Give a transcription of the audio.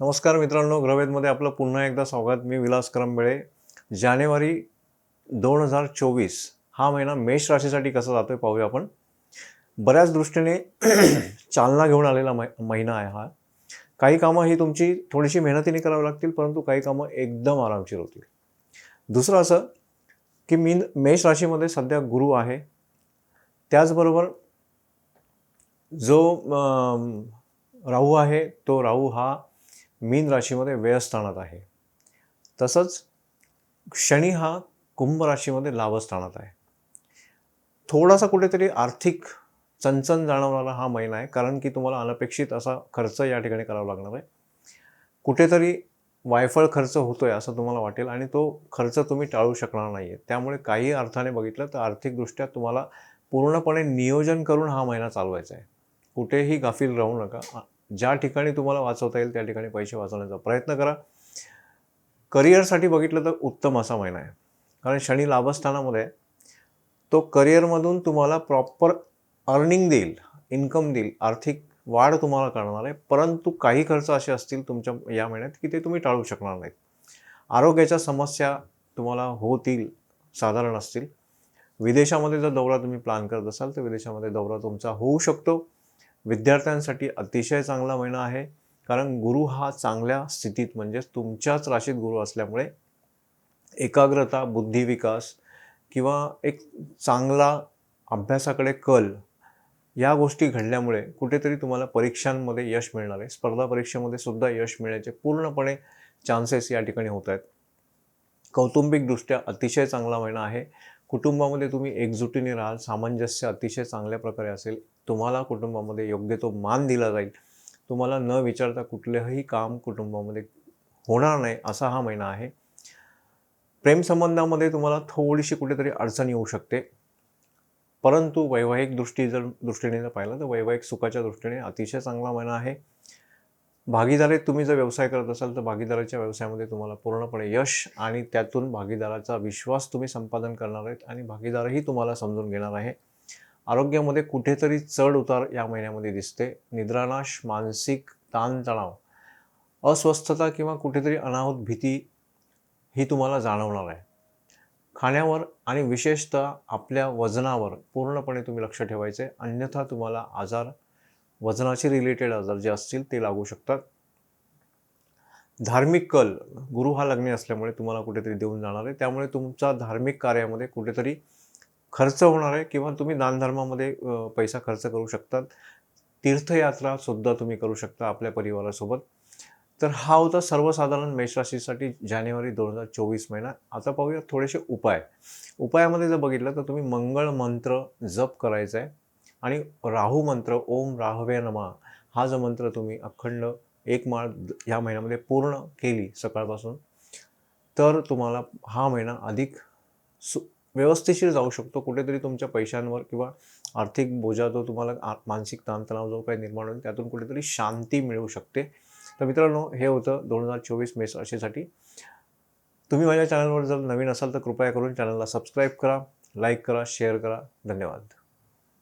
नमस्कार मित्रांनो ग्रवेदमध्ये आपलं पुन्हा एकदा स्वागत. मी विलास करंबेळे. जानेवारी दोन हजार चोवीस हा महिना मेष राशीसाठी कसा आहे पाहूया आपण. बऱ्याच दृष्टीने चालना घेऊन आलेला मै महिना आहे हा. काही कामं ही तुमची थोडीशी मेहनतीने करावी लागतील परंतु काही कामं एकदम आरामशीर होतील. दुसरं असं की मी मेष राशीमध्ये सध्या गुरु आहे. त्याचबरोबर जो राहू आहे तो राहू हा मीन राशीमध्ये व्ययस्थानात आहे. तसंच शनी हा कुंभ राशीमध्ये लाभस्थानात आहे. थोडासा कुठेतरी आर्थिक चणचण जाणवणारा हा महिना आहे कारण की तुम्हाला अनपेक्षित असा खर्च या ठिकाणी करावा लागणार आहे. कुठेतरी वायफळ खर्च होतो आहे असं तुम्हाला वाटेल आणि तो खर्च तुम्ही टाळू शकणार नाही आहे त्यामुळे काही अर्थाने बघितलं तर आर्थिकदृष्ट्या तुम्हाला पूर्णपणे नियोजन करून हा महिना चालवायचा आहे. कुठेही गाफील राहू नका. ज्या ठिकाणी तुम्हाला वाचवता येईल त्या ठिकाणी पैसे वाचवण्याचा प्रयत्न करा. करिअरसाठी बघितलं तर उत्तम असा महिना आहे. कारण शनी लाभस्थानामध्ये तो करिअरमधून तुम्हाला प्रॉपर अर्निंग देईल इन्कम देईल आर्थिक वाढ तुम्हाला करणार आहे. परंतु काही खर्च असे असतील तुमच्या या महिन्यात की ते तुम्ही टाळू शकणार नाहीत. आरोग्याच्या समस्या तुम्हाला होतील साधारण असतील. विदेशामध्ये जर दौरा तुम्ही प्लॅन करत असाल तर विदेशामध्ये दौरा तुमचा होऊ शकतो. विद्यार्थ्यांसाठी अतिशय चांगला महिना आहे. कारण गुरु हा चांगल्या स्थितीत म्हणजेच तुमच्याच राशीत गुरु असल्यामुळे एकाग्रता बुद्धिविकास किंवा एक चांगला अभ्यासाकडे कल या गोष्टी घडल्यामुळे कुठेतरी तुम्हाला परीक्षांमध्ये यश मिळणार आहे. स्पर्धा परीक्षेमध्ये सुद्धा यश मिळण्याचे पूर्णपणे चान्सेस या ठिकाणी होत आहेत. कौटुंबिकदृष्ट्या अतिशय चांगला महिना आहे. कुटुंबामध्ये तुम्ही एकजुटीने राहाल. सामंजस्य अतिशय चांगल्या प्रकारे असेल. तुम्हाला कुटुंबामध्ये योग्य तो मान दिला जाईल. तुम्हाला न विचारता कुठलंही काम कुटुंबामध्ये होणार नाही असा हा महिना आहे. प्रेमसंबंधामध्ये तुम्हाला थोडीशी कुठेतरी अडचण येऊ शकते. परंतु वैवाहिक दृष्टी जर दृष्टीने जर पाहिलं तर वैवाहिक सुखाच्या दृष्टीने अतिशय चांगला महिना आहे. भागीदारी तुम्ही जर व्यवसाय करत असाल तर भागीदाराच्या व्यवसायामध्ये तुम्हाला पूर्णपणे यश आणि त्यातून भागीदाराचा विश्वास तुम्ही संपादन करणार आहेत आणि भागीदारही तुम्हाला समजून घेणार आहे. आरोग्यामध्ये कुठेतरी चढ उतार या महिन्यामध्ये दिसते. निद्रानाश मानसिक ताणतणाव अस्वस्थता किंवा कुठेतरी अनाहूत भीती ही तुम्हाला जाणवणार आहे. खाण्यावर आणि विशेषतः आपल्या वजनावर पूर्णपणे तुम्ही लक्ष ठेवायचे. अन्यथा तुम्हाला आजार वजनाशी रिलेटेड आजार जे असतील ते लागू शकतात. धार्मिक कल गुरु हा लग्नी असल्यामुळे तुम्हाला कुठेतरी देऊन जाणार आहे. त्यामुळे तुमचा धार्मिक कार्यामध्ये कुठेतरी खर्च होणार आहे किंवा तुम्ही दानधर्मामध्ये पैसा खर्च करू शकतात. तीर्थयात्रा सुद्धा तुम्ही करू शकता आपल्या परिवारासोबत. तर हा होता सर्वसाधारण मेषराशीसाठी जानेवारी दोन हजार चोवीस महिना. आता पाहूया थोडेसे उपाय. उपायामध्ये जर बघितलं तर तुम्ही मंगळ मंत्र जप करायचा आहे आणि राहू मंत्र ओम राहवे नमा हा जो मंत्र तुम्ही अखंड एक माळ ह्या महिन्यामध्ये पूर्ण केली सकाळपासून तर तुम्हाला हा महिना अधिक सु व्यवस्थिशीर जाऊ शकतो कुठेतरी तुमच्या पैशांवर किंवा आर्थिक बोजा जो तुम्हाला आ- मानसिक ताणतणाव जो काही निर्माण होईल त्यातून कुठेतरी शांती मिळू शकते. तर मित्रांनो हे होतं दोन हजार चोवीस मेस अशेसाठी तुम्ही माझ्या चॅनलवर जर नवीन असाल तर कृपया करून चॅनलला सबस्क्राईब करा लाईक करा शेअर करा. धन्यवाद.